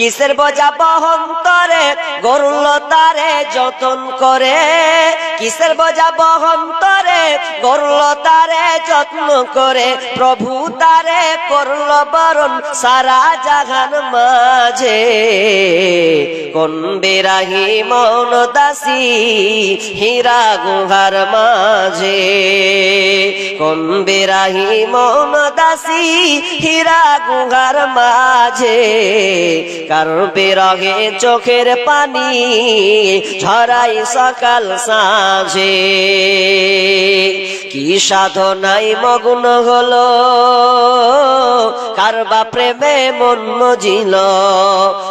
কিসের বোঝা বহন করে গরুল তারে যতন করে। কিসের বোঝা বহন তরে গরুল তারে যত্ন করে, প্রভু তারে করল বরণ সারা জাহান মাঝে। কোন বেরাহি মৌন দাসী, হীরা গুহার মাঝে। কোন বেরাহি মৌন দাসী, হীরা গুহার মাঝে। কারণ বেরহে চোখের পানি, ঝরাই সকাল সাঁঝে কি সাধনাই মগ্ন হলো? কারবা প্রেমে মন মজিল?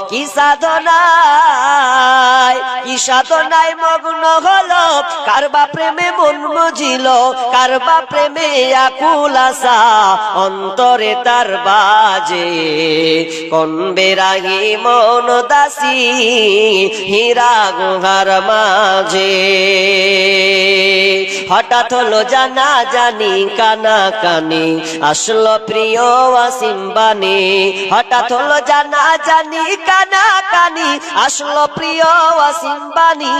কি সাধনায় কি সাধনায় মগ্ন হলো? কারবা প্রেমে মন মজিল? কারবা প্রেমে আকুল আশা? অন্তরে তার বাজে। কোন বেরাগি মন দাসী? হীরা গুহার মাঝে। হঠাৎ হলো জানা জানি, কানা কানি। আসলো প্রিয় আসিম্বানি হঠাৎ হলো জানা জানি, কানা কানি। আসলো প্রিয় আসিম্বানি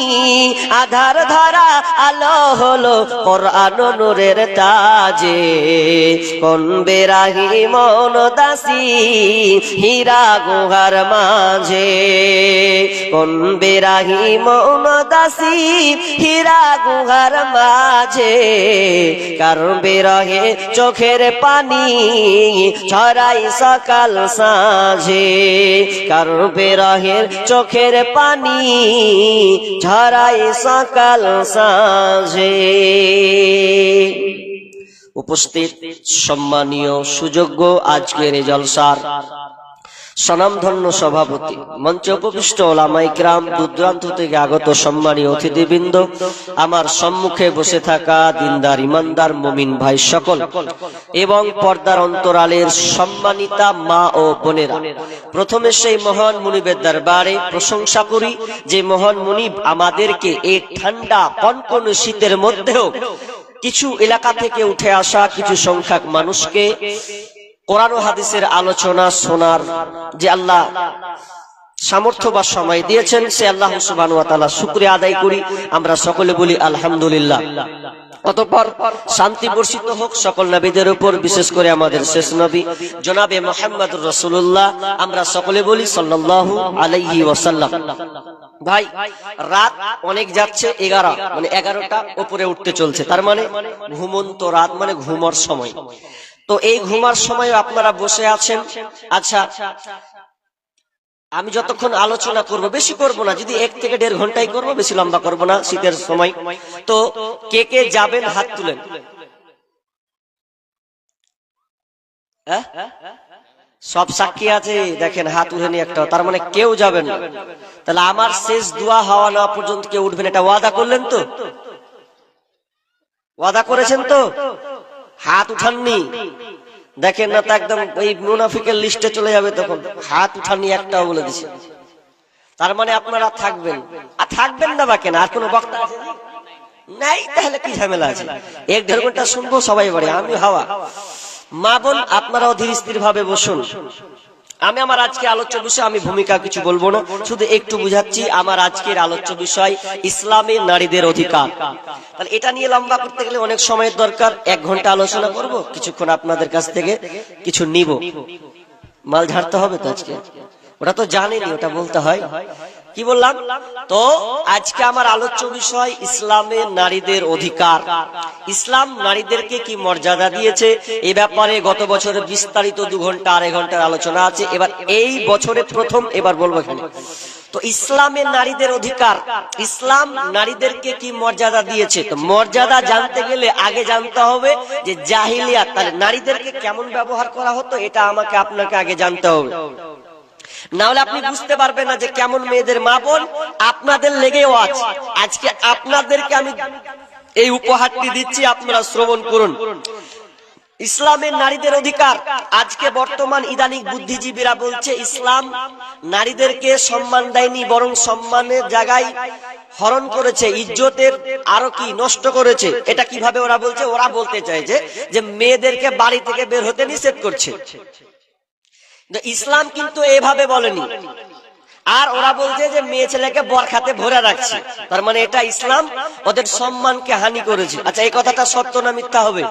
আধার ধরা আলো হলো কোরআন নূরের তাজে। কোন বেরাহি মন দাসী, হীরা গুহার মাঝে। কোন বেরাহি মন দাসী, হীরা গুহার মাঝে কারণ বেরহে চোখের পানি ছড়াই সকাল সাঁঝে। কারণ বেরহের চোখের পানি ঝরাই সকাল সাঁঝে। উপস্থিত সম্মানীয় সুযোগ্য আজকের জলসার স্বনামধন্য সভাপতি। মঞ্চে উপবিষ্ট ওলামাইকরাম দূরদূরান্ত থেকে আগত সম্মানী অতিথিবৃন্দ, আমার সম্মুখে বসে থাকা দিনদার, ইমানদার, মমিন ভাই সকল এবং পর্দার অন্তরালের সম্মানিতা মা ও বোনেরা। প্রথমে সেই মহান মুনিবের দরবারে প্রশংসা করি যে মহান মুনিব আমাদেরকে এই ঠান্ডা, কনকন শীতের মধ্যেও কিছু এলাকা থেকে উঠে আসা কিছু সংখ্যক মানুষকে কোরআন হাদিসের আলোচনা শোনার যে আল্লাহ সামর্থ্য বা সময় দিয়েছেন, সে আল্লাহ সুবান শুক্রিয়া আদায় করি। আমরা সকলে বলি আলহামদুলিল্লাহ। অতঃপর শান্তি বর্ষিত হোক সকল নবীদের উপর, বিশেষ করে আমাদের শেষ নবী, জনাবে মোহাম্মদ রসুল্লাহ আমরা সকলে বলি সাল্লাল্লাহু আলাইহি ওয়াসাল্লাম। ভাই, রাত অনেক যাচ্ছে এগারো মানে এগারোটা উপরে উঠতে চলছে। তার মানে ঘুমন্ত রাত মানে ঘুমার সময়। তো এই ঘুমার সময় আপনারা বসে আছেন। আচ্ছা আমি যতক্ষণ আলোচনা করব, বেশি করব না, যদি এক থেকে দেড় ঘন্টাই করব, বেশি লম্বা করব না শীতের সময়। তো কে কে যাবেন, হাত তুলেন। হ্যাঁ? সব সাক্ষী আছে, দেখেন হাত উঠেনি একটা, তার মানে কেউ যাবেন না। তাহলে আমার শেষ দোয়া, হওয়া না পর্যন্ত কেউ উঠবেন, এটা ওয়াদা করলেন তো? ওয়াদা করেছেন তো? হাত উঠাননি। দেখেন না তো একদম ওই মুনাফিকের লিস্টে চলে যাবে তখন। হাত উঠাননি একটাও বলে দিছে। তার মানে আপনারা থাকবেন। আর থাকবেন না বা কেন? আর কোনো বক্তা আছে নাই, তাহলে কি ঝামেলা আছে? এক দেড় ঘণ্টা শুনব, সবাই বাড়ি। আমি হাওয়া। মা বোন, আপনারাও ধীর স্থির ভাবে বসুন। আমি আমার আজকে আলোচ্য বিষয়, আমি ভূমিকা কিছু বলব না, শুধু একটু বুঝাচ্ছি, আমার আজকের আলোচ্য বিষয় ইসলামে নারীদের অধিকার। তাহলে এটা নিয়ে লম্বা করতে গেলে অনেক সময়ের দরকার, এক ঘণ্টা আলোচনা করব, কিছুক্ষণ আপনাদের কাছ থেকে কিছু নিব। মাল ঝাড়তে হবে তো আজকে? ওটা তো জানেনি, ওটা বলতে হয়। কি বললাম? তো আজকে আমার আলোচ্য বিষয় ইসলামে নারীদের অধিকার। ইসলাম নারীদেরকে কি মর্যাদা দিয়েছে? এ ব্যাপারে গত বছরে বিস্তারিত দু ঘণ্টা, আড়াই ঘণ্টার আলোচনা আছে। এবার এই বছরে প্রথম, এবার বলব এখানে। তো ইসলামের নারীদের অধিকার। ইসলাম নারীদেরকে কি মর্যাদা দিয়েছে? তো মর্যাদা জানতে গেলে আগে জানতে হবে যে জাহিলিয়াত, তাহলে নারীদেরকে কেমন ব্যবহার করা হতো, এটা আমাকে, আপনাকে আগে জানতে হবে। না হলে আপনি বুঝতে পারবেন না যে কেমন মেয়েদের মা বোন, আপনাদের লেগেও আছে। আজকে আপনাদেরকে আমি এই উপহারটি দিচ্ছি, আপনারা শ্রবণ করুন। ইসলামের নারীদের অধিকার। আজকে বর্তমান ইদানিক বুদ্ধিজীবীরা বলছে, ইসলাম নারীদেরকে সম্মান দেয়নি, বরং সম্মানের জায়গায় হরণ করেছে, ইজ্জতের আরও কি নষ্ট করেছে। এটা কীভাবে ওরা বলছে? ওরা বলতে চাইছে যে মেয়েদেরকে বাড়ি থেকে বের হতে নিষেধ করছে। ইসলাম কিন্তু এভাবে বলেনি। আর ওরা বলছে যে মেয়ে ছেলেকে বরখাতে ভরে রাখছে। তার মানে এটা ইসলাম, ওদের সম্মানকে হানি করেছে। আচ্ছা এই কথাটা সত্য না মিথ্যা হবে?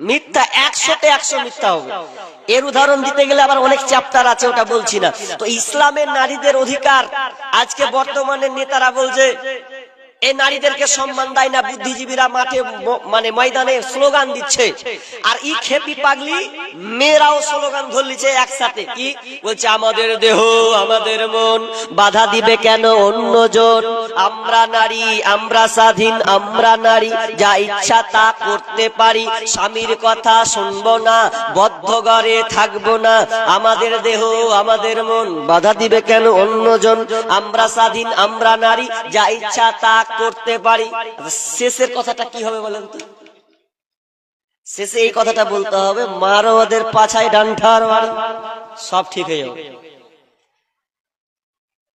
মিথ্যা একশোতে একশো মিথ্যা হবে। এর উদাহরণ দিতে গেলে আবার অনেক চ্যাপ্টার আছে, ওটা বলছি না। তো ইসলামের নারীদের অধিকার, আজকে বর্তমানে নেতারা বলছে এই নারীদেরকে সম্মান দেয় না, বুদ্ধিজীবীরা মাঠে মানে ময়দানে স্লোগান দিচ্ছে। আর ই খেপি পাগলি, মেয়েরাও স্লোগান ধরলিছে একসাথে। কি বলছে, আমাদের দেহ, আমাদের মন, বাধা দিবে কেন অন্যজন আমরা নারী, আমরা স্বাধীন, আমরা নারী, যা ইচ্ছা তা করতে পারি। স্বামীর কথা শুনব না, বদ্ধ ঘরে থাকব না। আমাদের দেহ, আমাদের মন, বাধা দিবে কেন অন্যজন আমরা স্বাধীন, আমরা নারী, যা ইচ্ছা তা করতে পারি? আচ্ছা, শেষের কথাটা কি হবে বলেন তো? শেষে এই কথাটা বলতে হবে মারোয়াদের পাছায় ডান্ঠার সব ঠিক হয়ে যাবে।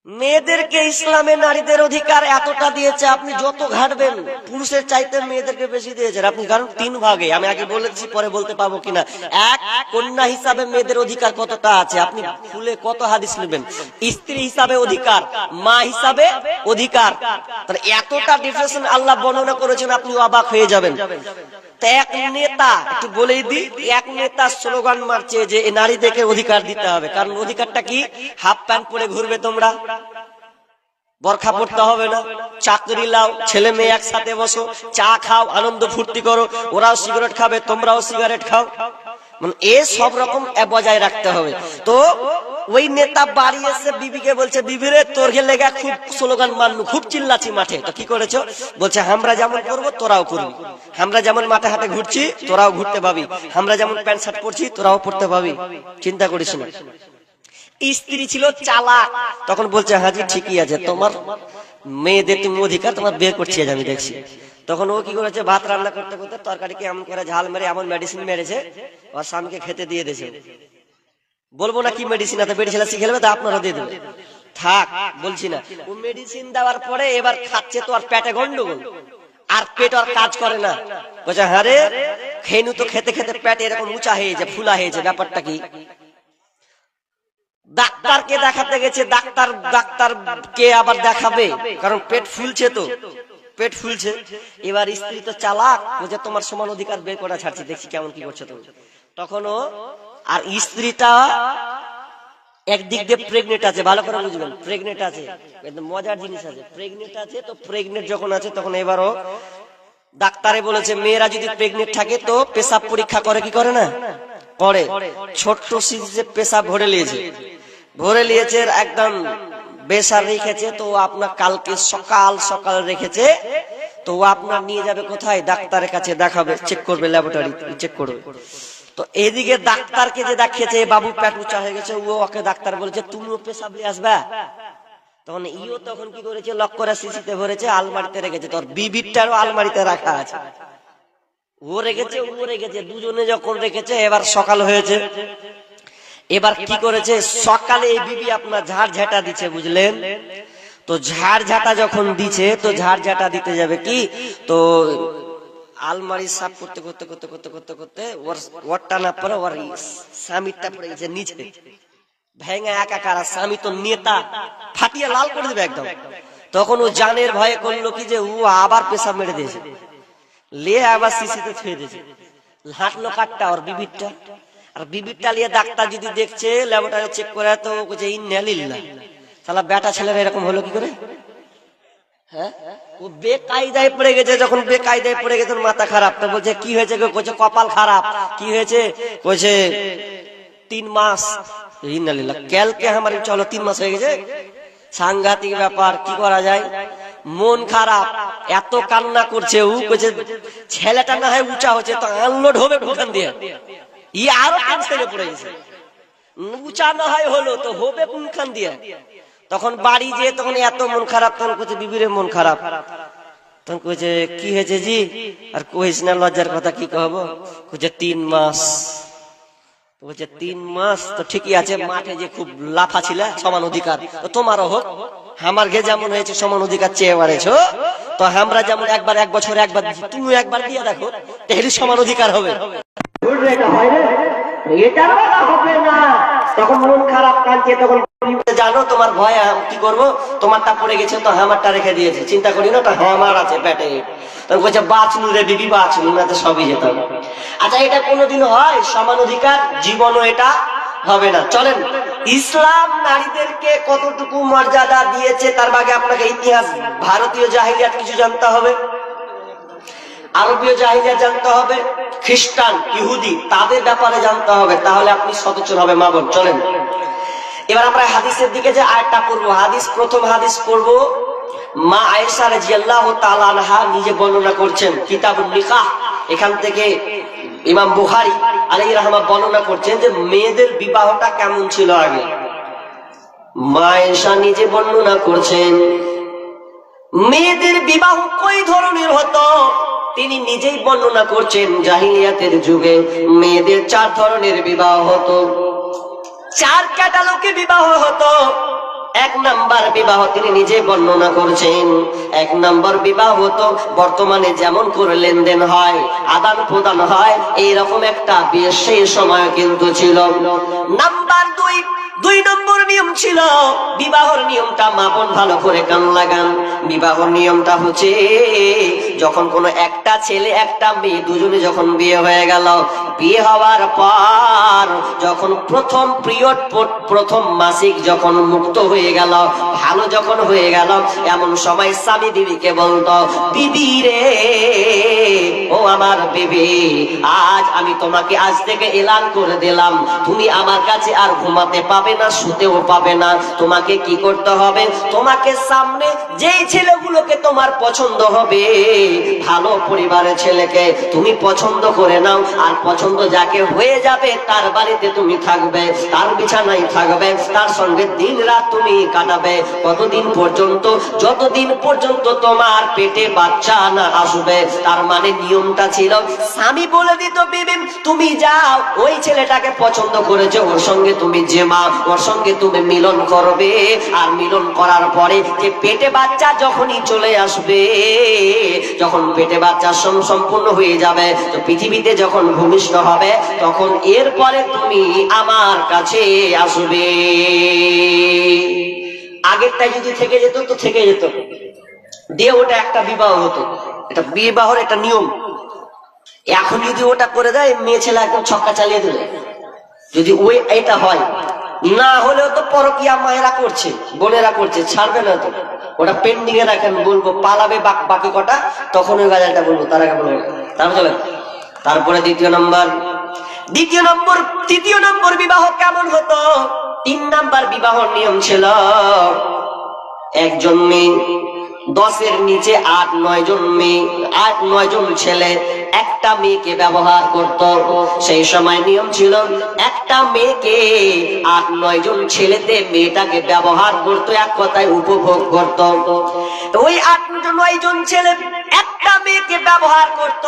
মেয়েদেরকে ইসলামে নারীদের অধিকার এতটা দিয়েছে, আপনি যত ঘাটবেন, পুরুষের চাইতে মেয়েদেরকে বেশি দিয়েছেন। আপনি কারণ তিন ভাগে, আমি আগে বলেছি, পরে বলতে পারব কিনা। এক, কন্যা হিসাবে মেয়েদের অধিকার কতটা আছে? আপনি ফুলে কত হাদিস নেবেন। স্ত্রী হিসাবে অধিকার, মা হিসাবে অধিকার। এতটা ডিফারেন্স আল্লাহ বর্ণনা করেছেন, আপনি অবাক হয়ে যাবেন। এক নেতা, একটু বলেই দি এক নেতা স্লোগান মারছে যে নারীদেরকে অধিকার দিতে হবে। কারণ অধিকারটা কি? হাফ প্যান্ট পরে ঘুরবে তোমরা। বরখা পড়তে হবে না। চাকরি লাও, ছেলে মেয়ে একসাথে বসো, চা খাও, আনন্দ ফুর্তি করো, ওরাও সিগারেট খাবে, তোমরাও সিগারেট খাও। মানে এ সব রকম বজায় রাখতে হবে। তো ওই নেতা বাড়ি এসে বিবিকে বলছে, বিবি রে তোর লেগা খুব স্লোগান মানলু খুব চিল্লাছি মাঠে। তো কি করেছ? বলছে, আমরা যেমন করব, তোরাও করবি। আমরা যেমন মাঠে হাটে ঘুরছি, তোরাও ঘুরতে পাবি। আমরা যেমন প্যান্ট শার্ট পরছি, তোরাও পড়তে পাবি। চিন্তা করিস না। স্ত্রী ছিল চালাক। তখন বলছে, হাজি, ঠিকই আছে। তোমার মেয়েদের তুমি অধিকার, তোমার বিয়ে করছি আজ আমি, দেখছি। তখন ও কি করেছে? ভাত রান্না করতে করতে তরকারিকে এমন করে ঝাল মেরে, এমন মেডিসিন মেরেছে, ওর স্বামীকে খেতে দিয়ে দিয়েছে। বলব না কি মেডিসিন আছে? বেড়ি ছেলে খেলবে তা আপনারা দিয়ে দেবে। থাক, বলছি না। ও মেডিসিন দেওয়ার পরে এবার খাচ্ছে তো আর পেটে গন্ডগোল। আর পেট আর কাজ করে না। বলছে হ্যাঁ রে খেনু তো খেতে খেতে পেট এরকম উঁচা হয়েছে ফুলা হয়েছে ব্যাপারটা কি? ডাক্তারকে দেখাতে গেছে, ডাক্তার ডাক্তার কে আবার দেখাবে, কারণ পেট ফুলছে তো। পেট ফুলছে। এবার স্ত্রী তো চালাক বলছে তোমার সমান অধিকার বের করা ছাড়ছি, দেখছি কেমন কি করছে তুমি। তখনও আর স্ত্রীটা একদিক দিয়ে প্রেগনেন্ট আছে, ভালো করে বুঝবেন প্রেগনেন্ট আছে মজার জিনিস আছে প্রেগনেন্ট আছে তো প্রেগনেন্ট যখন আছে তখন এবারও ডাক্তারে বলেছে, মেয়েরা যদি প্রেগনেন্ট থাকে তো পেশাব পরীক্ষা করে, কি করে না? করে। ছোট্ট সিজে পেশাব ভরে নিয়েছে। ভরে নিয়েছে একদম বেসার রেখেছে, তো আপনার কালকে সকাল সকাল রেখেছে, তো আপনার নিয়ে যাবে কোথায়? ডাক্তারের কাছে দেখাবে চেক করবে ল্যাবরেটরি চেক করবে। তো এদিকে ডাক্তারকে যে দেখিয়েছে, বাবু পেট উঁচা হয়ে গেছে, ও ওকে ডাক্তার বলেছে, তুমিও পেশাব নিয়ে আসবে? তখন ইও তখন কি করেছে লক করে শিশিতে ভরেছে, আলমারিতে রেখেছে, তোর বিবিরটারও আলমারিতে রাখা আছে। ও রেখেছে ও রেখেছে, দুজনে যখন রেখেছে, এবার সকাল হয়েছে। এবার কি করেছে? সকালে এই বিবি আপনার ঝাড় ঝাঁটা দিচ্ছে, বুঝলেন? তো ঝাড় ঝাঁটা যখন দিছে তো ঝাড় ঝাঁটা দিতে যাবে কি? তো আলমারি সাফ করতে করতে করতে করতে করতে করতে ওর ওরটা না পরে ওর স্বামীরটা পড়ে গেছে নিচে। ভেঙে একাকার স্বামী তো নেতা, ফাটিয়ে লাল করে দেবে একদম। তখন ও জানের ভয়ে করল কি যে, ও আবার পেশাব মেরে দিয়েছে। লে আবার শিশিতে ছুঁয়ে দিয়েছে। হাঁটলো কাটটা ওর বিবিরটা। আর বিবিরটা লিয়ে ডাক্তার যদি দেখছে ল্যাবরেটরি চেক করে তো বলছে ইন্নালিল্লাহ তাহলে বেটা ছেলেরা এরকম হলো কি করে? হ্যাঁ? বেকায়দায় পড়ে গেছে, যখন বেকায়দায় গেছে মাথা খারাপ। তো বলছে, কি হয়েছে কপাল খারাপ। তিন মাস। আমার চলো, তিন মাস হয়ে গেছে। সাংঘাতিক ব্যাপার, কি করা যায়? মন খারাপ, এত কান্না করছে। কইছে ছেলেটা না হয় উঁচা হচ্ছে, তো আনলোড হবে ঢোকান দিয়ে। না হয় হলো তো হবে তখন বাড়ি যেয়ে তখন এত মন খারাপ, তখন মন খারাপ। তখন কইছে, কি হয়েছে জি? আর কইস না, লজ্জার কথা কি কহব কইছে, তিন মাস। তিন মাস? তো ঠিকই আছে, মাঠে যে খুব লাফা ছিল, সমান অধিকার। তোমারও হোক আমার ঘে যেমন হয়েছে, সমান অধিকার চেয়ে মারেছো তো আমরা যেমন একবার, এক বছর একবার তুমিও একবার দিয়ে দেখো, তাহলে সমান অধিকার হবে। আচ্ছা এটা কোনোদিন হয়? সমান অধিকার? জীবনও এটা হবে না। চলেন, ইসলাম নারীদেরকে কতটুকু মর্যাদা দিয়েছে তার বাগে আপনাকে ইতিহাস, ভারতীয় জাহিলিয়াত কিছু জানতে হবে। আরবীয় জাহিলিয়া জানতে হবে, খ্রিস্টান, ইহুদি, তাদের ব্যাপারে জানতে হবে, তাহলে আপনি সচেতন হবে মা বোন, চলেন। এবার আমরা হাদিসের দিকে যে আয়টা পড়ব, হাদিস, প্রথম হাদিস পড়ব। মা আয়েশা রাদিয়াল্লাহু তাআলা নিজে বর্ণনা করছেন, কিতাবুন নিকাহ। এখান থেকে ইমাম বুখারী আলাইহি রাহমা বর্ণনা করছেন যে মেয়েদের বিবাহটা কেমন ছিল আগে। মা আয়েশা নিজে বর্ণনা করছেন, মেয়েদের বিবাহ কই ধরনের হতো? তিনি নিজেই বর্ণনা করছেন জাহিলিয়াতের যুগে মেয়েদের চার ধরনের বিবাহ হতো। চার ক্যাটালকে বিবাহ হতো। এক নাম্বার বিবাহ তিনি নিজে বর্ণনা করছেন। এক নাম্বার বিবাহ হতো বর্তমানে যেমন করে লেনদেন হয়, আদান প্রদান হয়, এইরকম একটা বিয়ে সেই সময় কিন্তু ছিল। নাম্বার দুই দুই নম্বর নিয়ম ছিল, বিবাহর নিয়মটা মাপন, ভালো করে কান লাগান। বিবাহর নিয়মটা হচ্ছে, যখন কোনো একটা ছেলে, একটা মেয়ে দুজনে যখন বিয়ে হয়ে গেল, বিয়ে হওয়ার পর যখন প্রথম পিরিয়ড, প্রথম মাসিক যখন মুক্ত হয়ে গেল। ভালো যখন হয়ে গেল, এমন সময় স্বামী বিবিকে বলতো, বিবি রে, ও আমার বিবি, আজ আমি তোমাকে আজ থেকে এলান করে দিলাম। তুমি আমার কাছে আর ঘুমাতে পাবে না, শুতেও পাবে না। তোমাকে কি করতে হবে? তোমাকে সামনে যেই ছেলেগুলোকে তোমার পছন্দ হবে, ভালো পরিবারের ছেলেকে তুমি পছন্দ করে নাও। আর পছন্দ যাকে হয়ে যাবে, তার বাড়িতে তুমি থাকবে, তার বিছানায় থাকবে, তার সঙ্গে দিন রাত তুমি কাটাবে কতদিন পর্যন্ত, যতদিন পর্যন্ত তোমার পেটে বাচ্চা না আসবে, তার মানে নিয়মটা ছিল, স্বামী বলে দিত, বিবি, তুমি যাও। ওই ছেলেটাকে পছন্দ করেছে, ওর সঙ্গে তুমি যে মা ওর সঙ্গে তুমি মিলন করবে। আর মিলন করার পরে যে পেটে বাচ্চা যখনই চলে আসবে, যখন পেটে বাচ্চা সম- সম্পূর্ণ হয়ে যাবে, তো পৃথিবীতে যখন ভূমিষ্ঠ হবে, তখন এরপরে তুমি আমার কাছে আসবে। আগেরটাই যদি থেকে যেত, তো থেকে যেত। দিয়ে ওটা একটা বিবাহ হতো। এটা বিবাহর একটা নিয়ম। এখন যদি ওটা করে দেয়, মেয়ে ছেলে একদম ছক্কা চালিয়ে দেবে। যদি ওই এটা হয়, না হলেও তো পরকিয়া মায়েরা করছে, বোনেরা করছে, ছাড়বে না তো। ওটা পেন্ডিং এ রাখেন, বলব, পালাবে বাক- কটা, তখন ওই গাজালটা বলব, তার আগে বলব। তারপর তারপরে দ্বিতীয় নম্বর দ্বিতীয় নম্বর তৃতীয় নম্বর বিবাহ কেমন হতো? তিন নাম্বার বিবাহ নিয়ম ছিল একজন মেয়ে দশের নিচে আট, নয় জন মেয়ে, আট, নয় জন ছেলে, একটা মেয়েকে ব্যবহার করত। সেই সময় নিয়ম ছিল, একটা মেয়েকে আট, নয় জন ছেলেতে মেয়েটাকে ব্যবহার করতো, এক কথায় উপভোগ করত। ওই আট, নয় জন ছেলে একটা মেয়েকে ব্যবহার করত।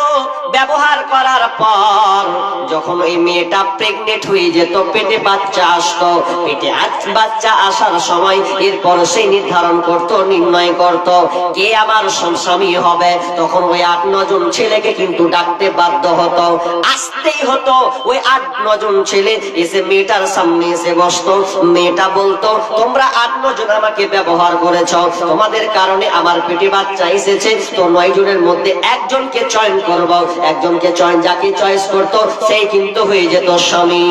ব্যবহার করার পর যখন ওই মেয়েটা প্রেগনেন্ট হয়ে যেত, পেটে বাচ্চা আসতো, পেটে বাচ্চা আসার সময় এরপর সে নির্ধারণ করত, নির্ণয় করত। কে আমার স্বামী হবে? তখন ওই আট নজন ছেলেকে কিন্তু ডাকতে বাধ্য হতো। আসতেই হতো ওই আট নজন ছেলে। এসে মেয়েটার সামনে এসে বসতো। মেয়েটা বলতো, তোমরা আট নজন আমাকে ব্যবহার করেছ। তোমাদের কারণে আমার পেটে বাচ্চা এসেছে। তো নয় জনের মধ্যে একজনকে চয়ন করব। একজনকে চয়ন যাকে চয়েস করত, সেই কিন্তু হয়ে যেত স্বামী।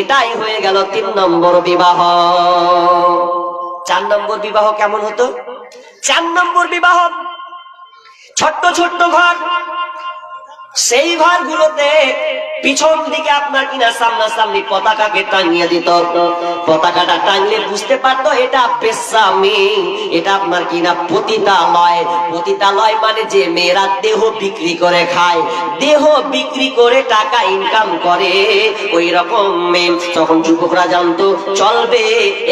এটাই হয়ে গেল তিন নম্বর বিবাহ। চার নম্বর বিবাহ কেমন হতো? চার নম্বর বিবাহ। ছোট্ট ছোট্ট ঘর। সেই ঘরগুলোতে পিছন দিকে আপনার কিনা সামনাসামনি পতাকাকে টাঙিয়ে দিত। পতাকাটা টাঙলে বুঝতে পারতো এটা পেশামি এটা আপনার কিনা পতিতালয়। পতিতালয় মানে যে মেয়েরা দেহ বিক্রি করে খায়, দেহ বিক্রি করে টাকা ইনকাম করে। ওই রকম মেয়ে। তখন যুবকরা জানতো, চলবে,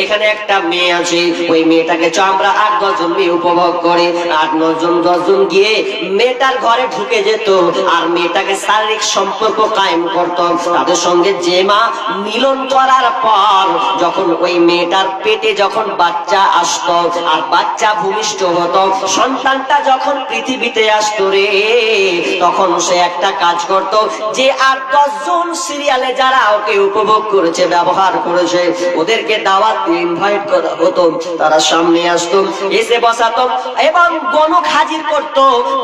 এখানে একটা মেয়ে আছে। ওই মেয়েটাকে চ আমরা আট দশজন মেয়ে উপভোগ করে। আট নজন দশজন গিয়ে মেয়েটার ঘরে ঢুকে যেত। আর মেয়েটাকে শারীরিক সম্পর্ক কায়েম প্রেম করত তাদের সঙ্গে যে মা মিলন করার পর যখন ওই মেয়েটার পেটে যখন বাচ্চা আসতো আর বাচ্চা ভূমিষ্ঠ হতো, সন্তানটা যখন পৃথিবীতে আসতো রে, তখন সে একটা কাজ করত যে আর দশজন সিরিয়ালে যারা ওকে উপভোগ করেছে, ব্যবহার করেছে, ওদেরকে দাওয়াত ইনভাইট করা হতো। তারা সামনে আসতো, এসে বসাতো এবং গণক হাজির করত।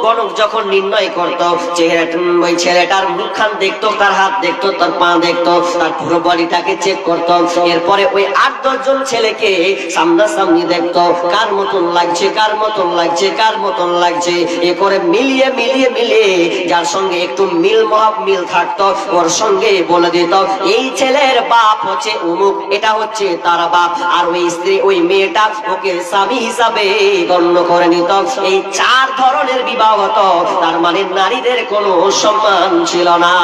গণক যখন নির্ণয় করত চেহারা ওই ছেলেটার মুখখান দেখতো তার হাত দেখতো, তার পা দেখতো, তার পুরো বডিটাকে চেক করত। এরপরে ওই আট দশজন ছেলেকে সামনাসামনি দেখতো। কার মতন লাগছে, কার মতন লাগছে, কার মতন লাগছে? এ করে মিলিয়ে মিলিয়ে মিলিয়ে যার সঙ্গে একটু মিল মহাব মিল থাকতো, ওর সঙ্গে বলে দিত, এই ছেলের বাপ হচ্ছে উমুক, এটা হচ্ছে তার বাপ। আর ওই স্ত্রী, ওই মেয়েটা ওকে স্বামী হিসাবে গণ্য করে নিত। এই চার ধরনের বিবাহ হতো, তার মানে নারীদের কোনো সম্মান ছিল না।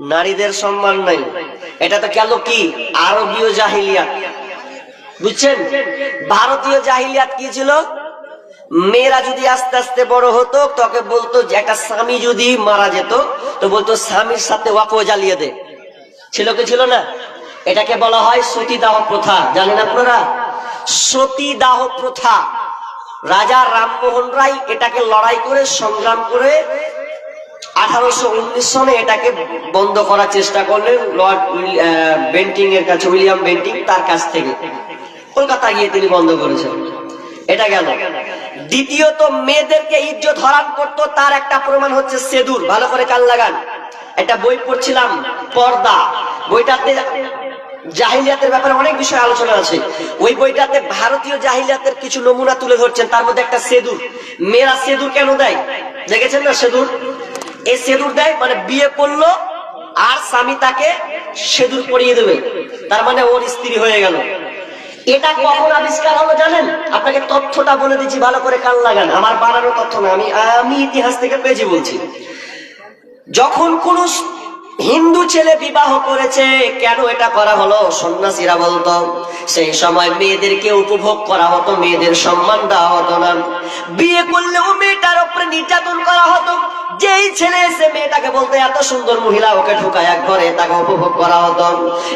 নারীদের সম্মান নাই। এটা তো গেল কি? আরবীয় জাহিলিয়াত। বুঝছেন? ভারতীয় জাহিলিয়াত কি ছিল? মেয়েরা যদি আস্তে আস্তে বড় হতো, তোকে বলতো যে একটা স্বামী যদি মারা যেত, তো বলতো স্বামীর সাথে ওয়াকো জ্বালিয়ে দে। ছিল কি ছিল না? এটাকে বলা হয় সতীদাহ প্রথা। জানেন আপনারা? সতীদাহ প্রথা। রাজা রামমোহন রায় এটাকে লড়াই করে, সংগ্রাম করে আঠারোশো এটাকে বন্ধ করার চেষ্টা করলেন লর্ড বেন্টিং এর কাছে, উইলিয়াম বেন্টিং তার কাছ থেকে। কলকাতা গিয়ে তিনি বন্ধ করেছেন। এটা গেল। দ্বিতীয়ত, মেয়েদেরকে ইজ্জত হরান করতো, তার একটা প্রমাণ হচ্ছে সেদুর। ভালো করে কান লাগান। একটা বই পড়ছিলাম, পর্দা। বইটাতে জাহিলিয়াতের ব্যাপারে অনেক বিষয় আলোচনা আছে। ওই বইটাতে ভারতীয় জাহিলিয়াতের কিছু নমুনা তুলে ধরছেন, তার মধ্যে একটা সেদুর। মেয়েরা সেদুর কেন দেয়? দেখেছেন না সেদুর? এই সেদুর দেয় মানে বিয়ে করল, আর স্বামী তাকে সেদুর পরিয়ে দেবে। তার মানে ওর স্ত্রী হয়ে গেল। এটা কখন আবিষ্কার হলো জানেন? আপনাকে তথ্যটা বলে দিচ্ছি, ভালো করে কান লাগান। আমার বানানো তথ্য না আমি আমি ইতিহাস থেকে পেয়েছি বলছি। যখন কোন হিন্দু ছেলে বিবাহ করেছে, কেন এটা করা হলো? সন্ন্যাসীরা বলতো, সেই সময় মেয়েদেরকে উপভোগ করা হতো, মেয়েদের সম্মান দেওয়া হতো না। বিয়ে করলেও মেয়েটার উপরে নির্যাতন করা হতো। যেই ছেলে এসে মেয়েটাকে বলতে, এত সুন্দর মহিলা, ওকে ঢুকায় এক ঘরে তাকে উপভোগ করা হতো।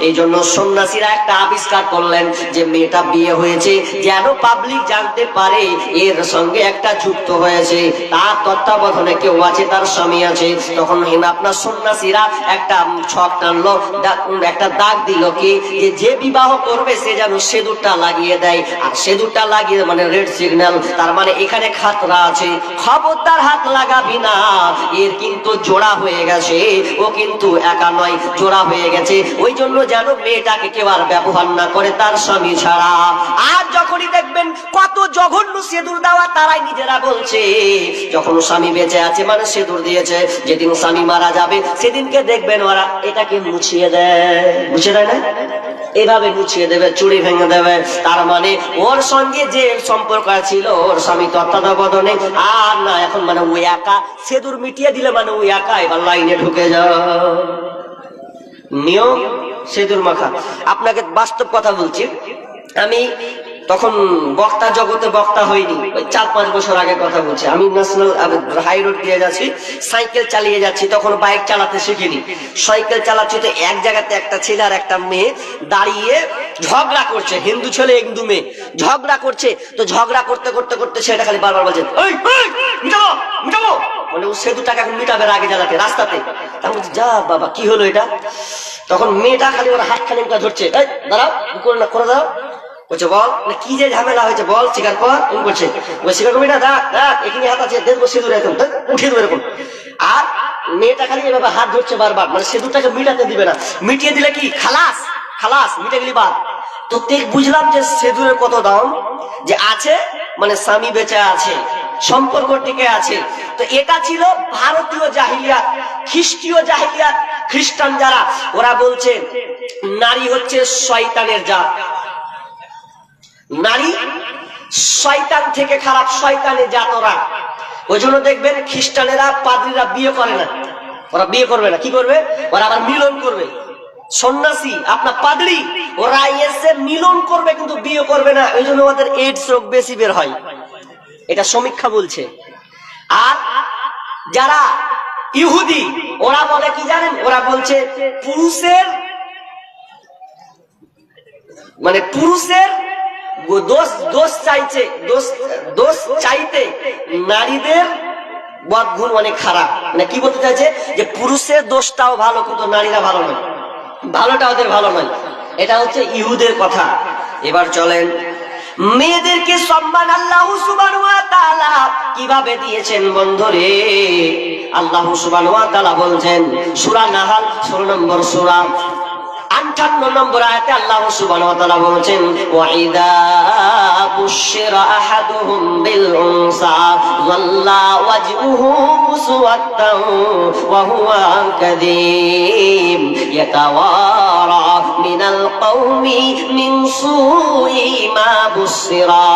এই জন্য সন্ন্যাসীরা একটা আবিষ্কার করলেন যে মেয়েটা বিয়ে হয়েছে, যেন পাবলিক জানতে পারে এর সঙ্গে একটা যুক্ত হয়েছে। তার তত্ত্বাবধানে কেউ আছে, তার স্বামী আছে। তখন আপনার সন্ন্যাসীরা একটা একটা দাগ দিল কি, যে বিবাহ করবে সে যেন সেদুরটা লাগিয়ে দেয়। আর সেদুরটা লাগিয়ে মানে রেড সিগন্যাল, তার মানে এখানে খাতরা আছে। খবরদার হাত লাগাবি না, এর কিন্তু জোড়া হয়ে গেছে। ও কিন্তু একা নয়, জোড়া হয়ে গেছে। ওই জন্য যেন মেয়েটাকে কেউ আর ব্যবহার না করে তার স্বামী ছাড়া। আর যখনই দেখবেন কত জঘন্য সেদুর দেওয়া তারাই নিজেরা বলছে। যখন স্বামী বেঁচে আছে মানে সেদুর দিয়েছে, যেদিন স্বামী মারা যাবে, সেদিনকে দেখবেন ওরা এটাকে মুছিয়ে দেয়। মুছে দেয় না? এভাবে মুছিয়ে দেবে, চুড়ি ভেঙে দেবে। তার মানে ওর সঙ্গে যে সম্পর্ক ছিল, ওর স্বামী তত্ত্বাবধানে, আর না, এখন মানে ওই একা। সেদুর মিটিয়ে দিলে মানে ওই একা, এবার লাইনে ঢুকে যাও। নিয়ম, সেদুর মাখা। আপনাকে বাস্তব কথা বলছি। আমি তখন বক্তা জগতে বক্তা হয়নি। ওই চার পাঁচ বছর আগে কথা বলছি। আমি ন্যাশনাল হাই রোড দিয়ে যাচ্ছি সাইকেল চালিয়ে যাচ্ছি তখন বাইক চালাতে শিখিনি। সাইকেল চালাচ্ছি তো এক জায়গাতে একটা ছেলে আর একটা মেয়ে দাঁড়িয়ে ঝগড়া করছে হিন্দু ছেলে হিন্দু মেয়ে। ঝগড়া করছে তো ঝগড়া করতে করতে করতে সেটা খালি বারবার বলছে "এই, এই, মিটাবো মিটাবো! মানে ও সেতুটাকে এখন মিটাবে আগে জ্বালাতে রাস্তাতে। আমি বলছি, যা বাবা কি হলো এটা? তখন মেয়েটা খালি ওর হাত খালি ধরছে দাঁড়াও করে না করে দাও। বলছে বল কি যে ঝামেলা হয়েছে বল স্বীকার কর। করছে ওই স্বীকার করবি না দেখ দেখ এখানে হাত আছে দেখব সিঁদুর এরকম দেখ, উঠিয়ে দেবো এরকম আর মেয়েটা খালি এভাবে হাত ধরছে বারবার মানে সিঁদুরটাকে মিটাতে দিবে না। মিটিয়ে দিলে কি? খালাস খালাস মিটে গেলি বাদ। তো দেখ বুঝলাম যে সেদুরের কত দাম যে আছে মানে স্বামী বেঁচে আছে সম্পর্ক টিকে আছে। তো এটা ছিল ভারতীয় জাহিলিয়াত খ্রিস্টীয় জাহিলিয়াত খ্রিস্টান যারা ওরা বলছে নারী হচ্ছে শয়তানের জাত। নারী, শয়তান থেকে খারাপ শয়তানের জাত ওরা ওই জন্য দেখবেন খ্রিস্টানেরা পাদ্রীরা বিয়ে করে না। ওরা বিয়ে করবে না। কি করবে? ওরা আবার মিলন করবে। সন্ন্যাসী, আপনার পাদরি, ওরা এসে মিলন করবে কিন্তু বিয়ে করবে না। ওই জন্য ওদের এইডস রোগ বেশি বের হয়। এটা সমীক্ষা বলছে। আর যারা ইহুদি, ওরা বলে কি জানেন? ওরা বলছে পুরুষের মানে পুরুষের দোষ দোষ চাইছে, দোষ দোষ চাইতে নারীদের বদগুণ অনেক খারাপ। মানে কি বলতে চাইছে? যে পুরুষের দোষটাও ভালো, কিন্তু নারীরা ভালো নয়। ভালোটা ওদের ভালো নয়। এটা হচ্ছে ইহুদের কথা। এবার চলেন। মেয়েদেরকে সম্মান আল্লাহ কীভাবে দিয়েছেন বন্ধুরে? আল্লাহ তাআলা বলছেন, সূরা নাহাল 16 নম্বর সূরা। আটান্ন নম্বর আয়াতে আল্লাহ সুবহানাহু ওয়া তাআলা বলেছেন ওয়া ইযা বুশিরা আহাদুহুম বিল উনসা যাল্লা ওয়াজহুহু মুসওয়াদ্দান ওয়া হুয়া কাযীম, ইয়াতাওয়ারা মিনাল কওমি মিন সুই মা বুশিরা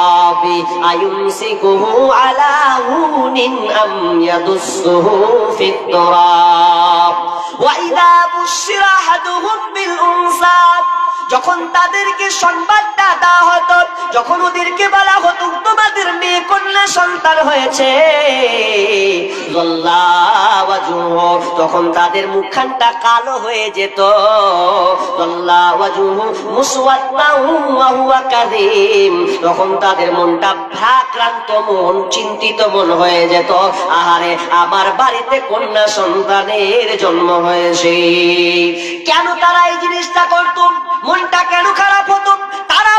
বি আয়ুমসিকুহু আলা হুনিন আম ইয়াদুসসুহু ফিত তুরাব ওয়াইদা বুশিরা আহাদুহুম বিল উনসা যখন তাদেরকে সংবাদটা দেওয়া হতো, যখন ওদেরকে বলা হতো, তোমাদের মেয়ে কন্যা সন্তান হয়েছে। তখন তাদের মুখখানটা কালো হয়ে যেত। তখন তাদের মনটা ভাক্রান্ত মন, চিন্তিত মন হয়ে যেত। আহারে, আমার বাড়িতে কন্যা সন্তানের জন্ম হয়েছে। কেন তারা এই জিনিসটা করতুম মনটা কেন খারাপ হতো?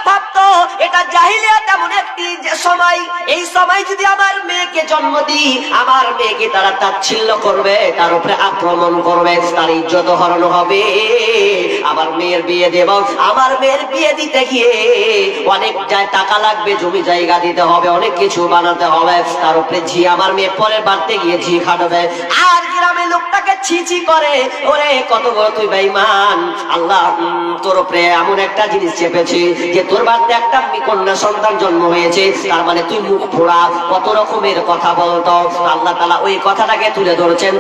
ভাবতো, এটা জাহিলিয়াত এমন একটি সময়। এই সময় যদি আমার মেয়েকে জন্ম দিই, আমার মেয়েকে তারা তাচ্ছিল্য করবে, তার উপরে আক্রমণ করবে, তার ইজ্জত হরণ হবে। আমার মেয়ের বিয়ে দেব, আমার মেয়ের বিয়ে দিতে গিয়ে অনেক টাকা লাগবে, জমি জায়গা দিতে হবে, অনেক কিছু বানাতে হবে। তার উপরে ঝি আমার মেয়ে পরের বাড়তে গিয়ে ঝি খাটবে। আর গ্রামের লোকটাকে ছি ছি করে, ওরে কত বড় তুই বেঈমান, আল্লাহ তোর উপরে এমন একটা জিনিস চেপেছে যে তোর বাড়িতে একটা কন্যা সন্তান জন্ম হয়েছে, তার মানে তুই মুখ ফোড়া, কত রকমের কথা বলতো। আল্লাহ তালা ওই কথাটাকে তুলে ধরেছেন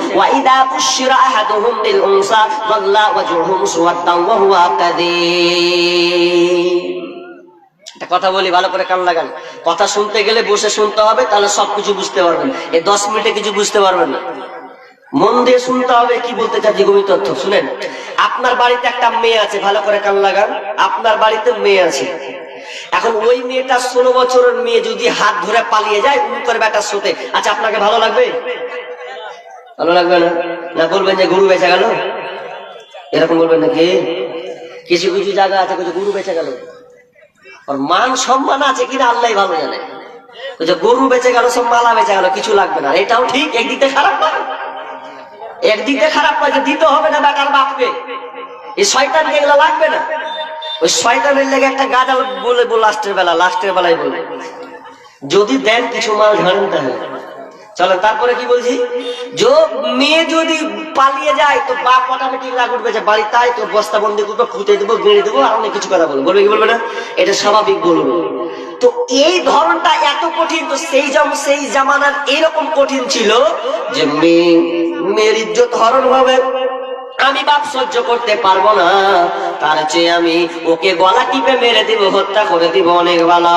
কথা বলি, ভালো করে কান লাগান। কথা শুনতে গেলে বসে শুনতে হবে, তাহলে সবকিছু বুঝতে পারবেন। এই দশ মিনিটে কিছু বুঝতে পারবেন না। মন দিয়ে শুনতে হবে কি বলতে চাচ্ছি গভীর তথ্য, শুনেন। আপনার বাড়িতে একটা মেয়ে আছে, ভালো করে কান লাগান। আপনার বাড়িতে মেয়ে আছে। এখন ওই মেয়েটা ষোলো বছরের মেয়ে যদি হাত ধরে পালিয়ে যায় উম করে সাথে আচ্ছা আপনাকে ভালো লাগবে? ভালো লাগবে না? না বলবেন যে গরু বেচা গেল? এরকম বলবেন নাকি কিছু কিছু জায়গা আছে, কিছু গরু বেচা গেল। আর মান সম্মান আছে কিনা আল্লাহ ভালো জানে। গরু বেঁচে গেল, সব মালা বেঁচে গেল, কিছু লাগবে না। এটাও ঠিক, একদিক দিয়ে খারাপ পায় একদিক খারাপ পয়সা দিতে হবে না বেটার বাপকে। এই শয়তান এগুলো লাগবে না। ওই শয়তানের লেগে একটা গাজাল বল, লাস্টের বেলা, লাস্টের বেলায় বলে। যদি দেন কিছু মাল ধরেন তাহলে। চলেন তারপরে কি বলছি? যে, মেয়ে যদি পালিয়ে যায়, তো বাপ অটোমেটিক রাগ উঠবে যে, বাড়ি তাই তো বস্তা বন্দি করব ফুটে দেবো গেড়ে দেবো, আর অনেক কিছু কথা বলব। বলবে কি বলবে না? এটা স্বাভাবিক বলব। তো এই ধরনটা এত কঠিন, তো সেই সেই জামানার এরকম কঠিন ছিল যে, মেয়ে, মেয়ের ইজ্জত হরণ হবে। আমি বাপ সহ্য করতে পারব না। তার চেয়ে আমি ওকে গলা টিপে মেরে দিব, হত্যা করে দিব অনেক ভালো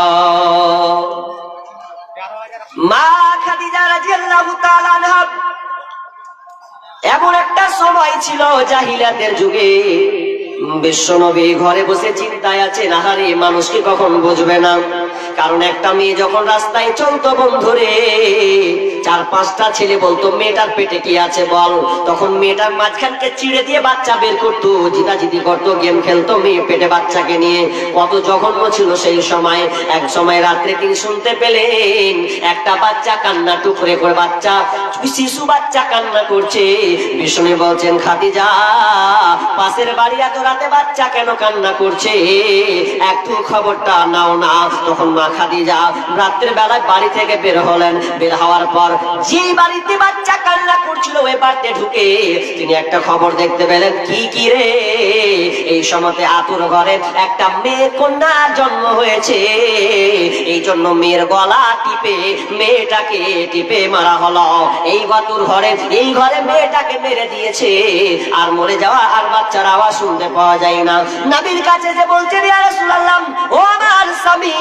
মা খাদিজা রাদিয়াল্লাহু তাআলা আনহা, এমন একটা সময় ছিল জাহিলাতের যুগে। বিশ্বনবী ঘরে বসে চিন্তায় আছে মানুষ মানুষকে কখন বুঝবে না? কারণ একটা মেয়ে যখন রাস্তায় চলতো বন্ধুরে চার পাঁচটা ছেলে বলতো, মেয়েটার পেটে কি আছে বল? তখন মেয়েটার মাঝখানকে চিড়ে দিয়ে বাচ্চা বের করতো, জিদাজিদি করতো, গেম খেলতো মেয়ে পেটে বাচ্চাকে নিয়ে। কত জঘন্য ছিল সেই সময়। এক সময় রাত্রে তিনি শুনতে পেলেন, একটা বাচ্চা কান্না টুকরে করে বাচ্চা, শিশু বাচ্চা কান্না করছে। বিষ্ণু বলছেন, খাদিজা, পাশের বাড়ি এত রাতে বাচ্চা কেন কান্না করছে? একটু খবরটা নাও না। তখন মা খাদিজা রাত্রের বেলায় বাড়ি থেকে বের হলেন। বের হওয়ার পর যে বাড়িতে বাচ্চা কান্না করছিল, ওই বাড়িতে ঢুকে তিনি একটা খবর দেখতে পেলেন। কি কি রে? এই সময়তে আতুর ঘরে একটা মেয়ে কন্যার জন্ম হয়েছে। এই জন্য মেয়ের গলা টিপে, মেয়েটাকে টিপে মারা হলো। এই বাতুর ঘরে, এই ঘরে মেয়েটাকে মেরে দিয়েছে। আর মরে যাওয়া আর বাচ্চার আওয়াজ শুনতে পাওয়া যায় না। নবীর কাছে যে বলছে ও আমার স্বামী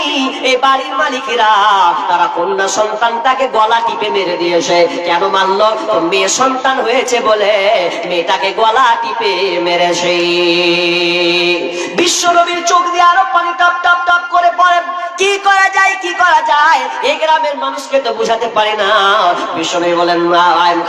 এই বাড়ির মালিকেরা, তারা কন্যা সন্তানটাকে গলা টিপে মেরে দিয়েছে কেন মানলো মেয়ে সন্তান হয়েছে বলে মেয়েটাকে গলা টিপে মেরেছে। বিশ্বনবীর চোখ দিয়ে আরও পানি টপ টপ করে পড়ে। কি করা যায়, কি করা যায়? এই গ্রামের মানুষকে তো বুঝাতে পারে না। বিশ্বনবী বলেন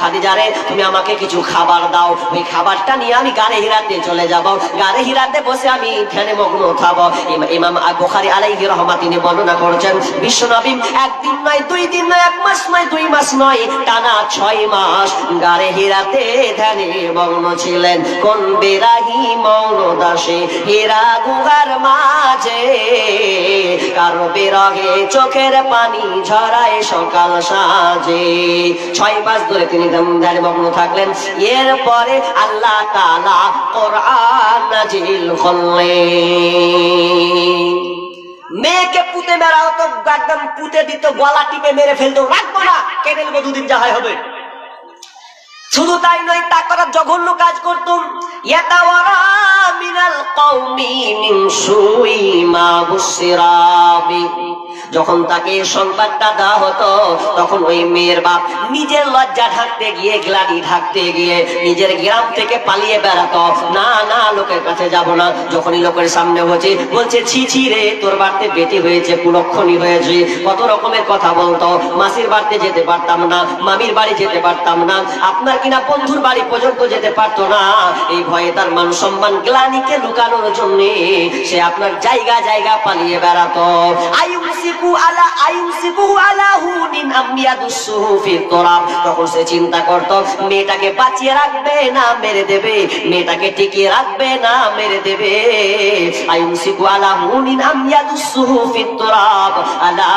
খাদিজা রে, তুমি আমাকে কিছু খাবার দাও। ওই খাবারটা নিয়ে আমি গাড়ি হিরাতে চলে যাব। গাড়ি হিরাতে বসে আমি ধ্যানে মগ্ন খাব ইমা- ইমাম বুখারী আলাইহি রহমা তিনি বর্ণনা করেছেন, বিশ্বনবী একদিন নয়, দুই দিন নয়, এক মাস নয়, দুই মাস নয়, টানা ছয় মাস গাড়ি হিরাতে ধ্যানে মগ্ন ছিলেন। কোন বেরাহি মৌন দাসে, হেরা গুহার মাঝে কারও বেরহে চোখের পানি ঝরায় সকাল সাজে ছয় মাস ধরে তিনি ধ্যানে মগ্ন থাকলেন। এরপরে আল্লাহ তাআলা কোরআন নাজিল করলেন। মেয়েকে পুঁতে মেরা হতো একদম পুঁতে দিত, গলা টিপে মেরে ফেলতো। রাখব না কেটে নেব দুদিন যাহাই হবে। শুধু তাই নয় তা জঘন্য কাজ করতুম মিনাল কওমি মিন সুই মা বুসিরা বিহি। যখন তাকে সংবাদটা দেওয়া হতো, তখন ওই মেয়ের বাপ নিজের লজ্জা ঢাকতে গিয়ে, গ্লানি ঢাকতে গিয়ে নিজের গ্রাম থেকে পালিয়ে বেড়াতো। না না, লোকের কাছে যাব না। যখনই লোকের সামনে হচ্ছে বলছে, ছি ছি রে, তোর বাড়িতে বেটি হয়েছে, কুলক্ষণী হয়েছে। কত রকমের কথা বলতো। মাসির বাড়িতে যেতে পারতাম না, মামির বাড়ি যেতে পারতাম না, আপনার কিনা বন্ধুর বাড়ি পর্যন্ত যেতে পারতো না। এই ভয়ে তার মান সম্মান গ্লানিকে লুকানোর জন্য সে আপনার জায়গা জায়গা পালিয়ে বেড়াতো। আইউসিকু চিন্তা করত, মেয়েটাকে বাঁচিয়ে রাখবে না, মেরে দেবে। মেয়েটাকে টিকিয়ে রাখবে না, মেরে দেবে। আলা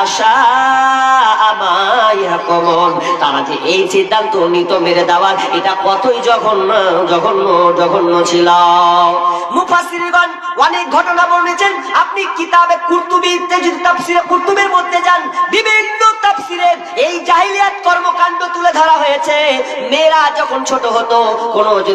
তারা যে এই সিদ্ধান্ত নিত মেরে দেওয়ার, এটা কতই জঘন্য জঘন্য জঘন্য ছিল। মুফাসসিরগণ অনেক ঘটনা বর্ণিয়েছেন আপনি কিতাবে কুরতুবিতে যদি তাফসিরে কুরতুবের মধ্যে যান। বিভিন্ন তাফসিরে এই জাহিলিয়াত কর্মকাণ্ড তুলে ধরা হয়েছে। মেয়েরা যখন ছোট হতো, কোনো যদি